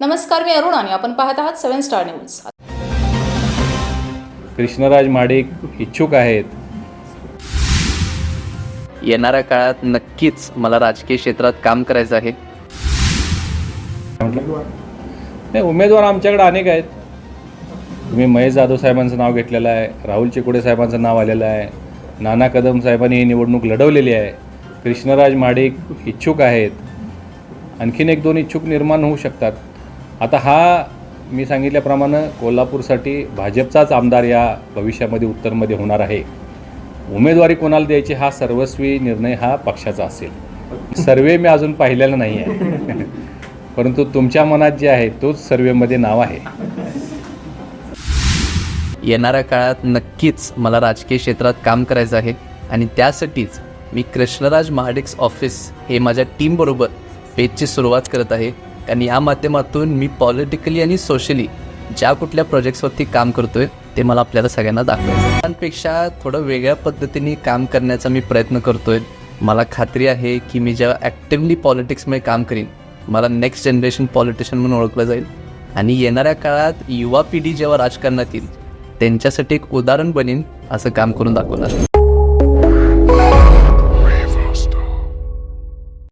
नमस्कार मी अरुण आणि आपण पाहत आहात seven star news. Krishnaraj Mahadik इच्छुक आहेत. येणाऱ्या काळात नक्कीच मला राजकीय क्षेत्रात काम करायचं आहे. म्हटलं नाही उमेदवार आमच्याकडे अनेक आहेत. तुम्ही महेश जाधव साहेबांचं नाव घेतलेलं आहे राहुल चिकोडे साहेबांचं नाव आलेलं आहे नाना कदम साहेबांनी ही निवडणूक लढवलेली आहे. कृष्णराज महाडिक इच्छुक आहेत. आणखीन एक दोन इच्छुक निर्माण होऊ शकतात. आता हा मी सांगितल्याप्रमाणे कोल्हापूरसाठी भाजपचाच आमदार या भविष्यामध्ये उत्तरमध्ये होणार आहे. उमेदवारी कोणाला द्यायची हा सर्वस्वी निर्णय हा पक्षाचा असेल. सर्वे मी अजून पाहिलेला नाही आहे परंतु तुमच्या मनात जे आहे तोच सर्वेमध्ये नाव आहे. येणाऱ्या काळात नक्कीच मला राजकीय क्षेत्रात काम करायचं आहे आणि त्यासाठीच मी कृष्णराज महाडिक्स ऑफिस हे माझ्या टीमबरोबर पेजची सुरुवात करत आहे. आणि या माध्यमातून मी पॉलिटिकली आणि सोशली ज्या कुठल्या प्रोजेक्ट्सवरती काम करतोय ते मला आपल्याला सगळ्यांना दाखवायचं त्यांपेक्षा थोडं वेगळ्या पद्धतीने काम करण्याचा मी प्रयत्न करतोय. मला खात्री आहे की मी जेव्हा ॲक्टिव्हली पॉलिटिक्समध्ये काम करीन मला नेक्स्ट जनरेशन पॉलिटिशियन म्हणून ओळखलं जाईल. आणि येणाऱ्या काळात युवा पिढी जेव्हा राजकारणात येईल त्यांच्यासाठी एक उदाहरण बनीन असं काम करून दाखवणार.